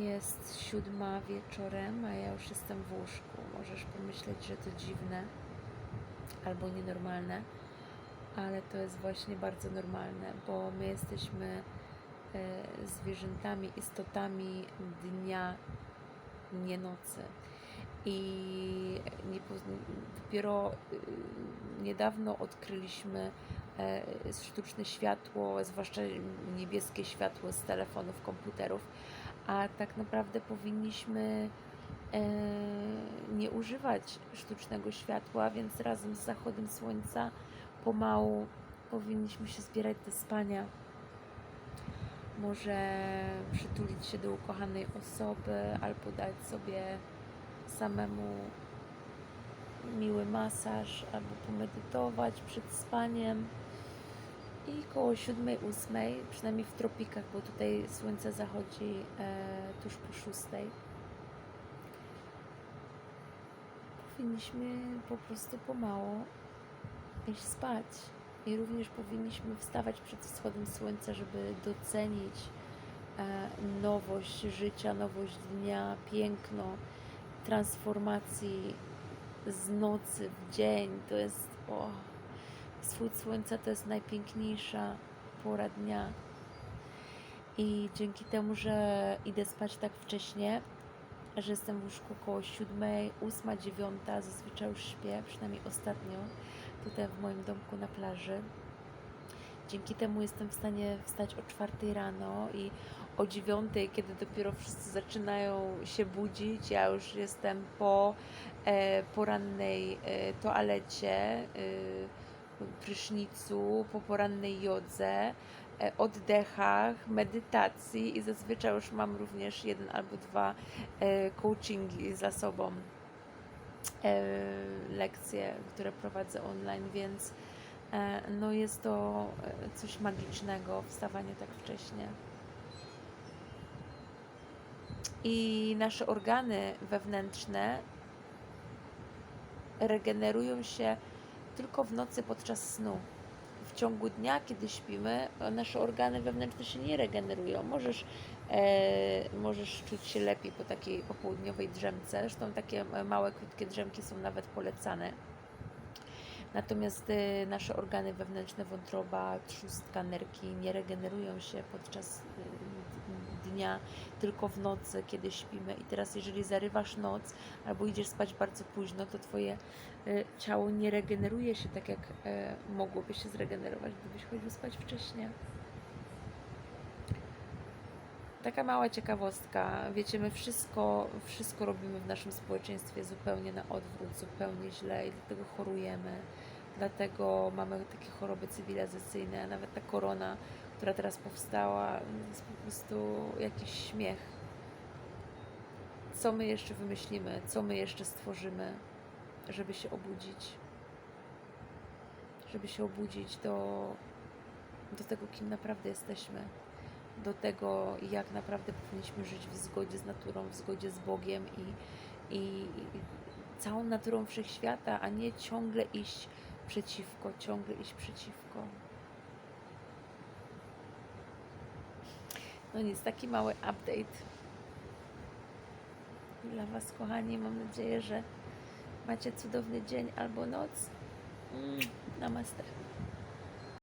Jest siódma wieczorem, a ja już jestem w łóżku. Możesz pomyśleć, że to dziwne albo nienormalne, ale to jest właśnie bardzo normalne, bo my jesteśmy e, zwierzętami, istotami dnia, nie nocy. I nie, dopiero y, niedawno odkryliśmy e, sztuczne światło, zwłaszcza niebieskie światło z telefonów, komputerów, a tak naprawdę powinniśmy e, nie używać sztucznego światła, więc razem z zachodem słońca pomału powinniśmy się zbierać do spania. Może przytulić się do ukochanej osoby albo dać sobie samemu miły masaż albo pomedytować przed spaniem. I koło 7-8, przynajmniej w tropikach, bo tutaj słońce zachodzi e, tuż po 6. Powinniśmy po prostu pomału iść spać. I również powinniśmy wstawać przed wschodem słońca, żeby docenić e, nowość życia, nowość dnia, piękno transformacji z nocy w dzień. To jest o, wschód słońca to jest najpiękniejsza pora dnia. I dzięki temu, że idę spać tak wcześnie, że jestem w łóżku koło 7, 8, 9, zazwyczaj już śpię, przynajmniej ostatnio, tutaj w moim domku na plaży. Dzięki temu jestem w stanie wstać o 4 rano i o 9, kiedy dopiero wszyscy zaczynają się budzić, ja już jestem po e, porannej e, toalecie, e, prysznicu, po porannej jodze, e, oddechach, medytacji i zazwyczaj już mam również jeden albo dwa e, coachingi za sobą, e, lekcje, które prowadzę online, więc no jest to coś magicznego, wstawanie tak wcześnie. I nasze organy wewnętrzne regenerują się tylko w nocy podczas snu. W ciągu dnia, kiedy śpimy, nasze organy wewnętrzne się nie regenerują. Możesz, e, możesz czuć się lepiej po takiej popołudniowej drzemce. Zresztą takie małe, krótkie drzemki są nawet polecane. Natomiast e, nasze organy wewnętrzne, wątroba, trzustka, nerki nie regenerują się podczas e, dnia, tylko w nocy, kiedy śpimy. I teraz, jeżeli zarywasz noc albo idziesz spać bardzo późno, to Twoje e, ciało nie regeneruje się tak, jak e, mogłoby się zregenerować, gdybyś chodził spać wcześniej. Taka mała ciekawostka. Wiecie, my wszystko, wszystko robimy w naszym społeczeństwie zupełnie na odwrót, zupełnie źle i dlatego chorujemy. Dlatego mamy takie choroby cywilizacyjne, nawet ta korona, która teraz powstała, to jest po prostu jakiś śmiech. Co my jeszcze wymyślimy, co my jeszcze stworzymy, żeby się obudzić? Żeby się obudzić do, do tego, kim naprawdę jesteśmy do tego, jak naprawdę powinniśmy żyć w zgodzie z naturą, w zgodzie z Bogiem i, i, i całą naturą wszechświata, a nie ciągle iść przeciwko, ciągle iść przeciwko. No nic, taki mały update dla Was, kochani. Mam nadzieję, że macie cudowny dzień albo noc. Mm, namaste.